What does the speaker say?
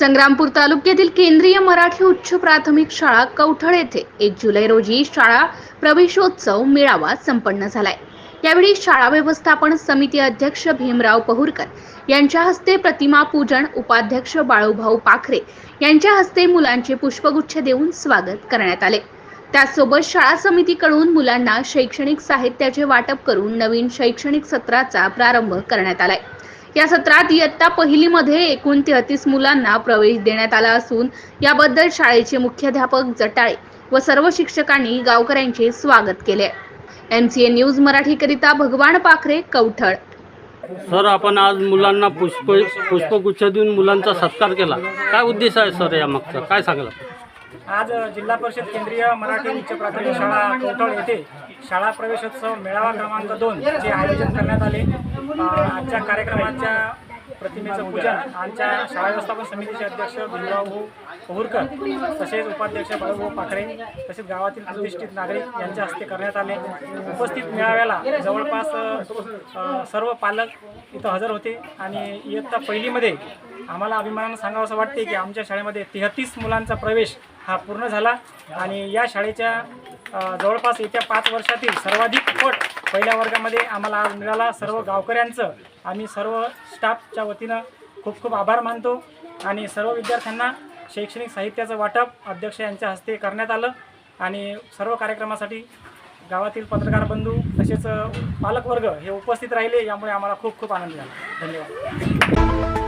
संग्रामपूर तालुक्यातील केंद्रीय मराठी उच्च प्राथमिक शाळा कवठळ येथे एक जुलै रोजी शाळा प्रवेशोत्सव मेळावा संपन्न झालाय. यावेळी शाळा व्यवस्थापन समिती अध्यक्ष भीमराव पहुरकर यांच्या हस्ते प्रतिमा पूजन उपाध्यक्ष बाळूभाऊ पाखरे यांच्या हस्ते मुलांचे पुष्पगुच्छ देऊन स्वागत करण्यात आले. त्याचसोबत शाळा समितीकडून मुलांना शैक्षणिक साहित्याचे वाटप करून नवीन शैक्षणिक सत्राचा प्रारंभ करण्यात आलाय. या सत्रात इयत्ता पहिलीमध्ये एकूण तेहतीस मुलांना प्रवेश देण्यात आला असून याबद्दल शाळेचे मुख्याध्यापक जटाळे व सर्व शिक्षकांनी गावकऱ्यांचे स्वागत केले. एम सी ए न्यूज मराठीकरिता भगवान पाखरे कवठळ. सर आपण आज मुलांना पुष्प पुष्पगुच्छ देऊन मुलांचा सत्कार केला. काय उद्देश आहे सर या मागचा? काय सांगाल? आज जिल्हा परिषद केंद्रीय मराठी उच्च प्राथमिक शाळा कोटळ येथे शाळा प्रवेशोत्सव मेळावा क्रमांक दोन चे आयोजन करण्यात आले. आजच्या कार्यक्रमाच्या प्रतिमेचं पूजन आमच्या शाळा व्यवस्थापन समितीचे अध्यक्ष भीमराव भाऊ पहुरकर तसेच उपाध्यक्ष बाळूभाऊ पाखरे तसेच गावातील प्रतिष्ठित नागरिक यांच्या हस्ते करण्यात आले. उपस्थित मेळाव्याला जवळपास सर्व पालक इथं हजर होते आणि इयत्ता पहिलीमध्ये आम्हाला अभिमानानं सांगावं असं वाटते की आमच्या शाळेमध्ये तेहतीस मुलांचा प्रवेश हा पूर्ण झाला आणि या शाळेच्या जवळपास येत्या पाच वर्षातील सर्वाधिक पट पहिल्या वर्गामध्ये आम्हाला आज मिळाला. सर्व गावकऱ्यांचं आम्ही सर्व स्टाफच्या वतीनं खूप खूप आभार मानतो आणि सर्व विद्यार्थ्यांना शैक्षणिक साहित्याचं वाटप अध्यक्ष यांच्या हस्ते करण्यात आलं. आणि सर्व कार्यक्रमासाठी गावातील पत्रकार बंधू तसेच पालकवर्ग हे उपस्थित राहिले. यामुळे आम्हाला खूप खूप आनंद झाला. धन्यवाद.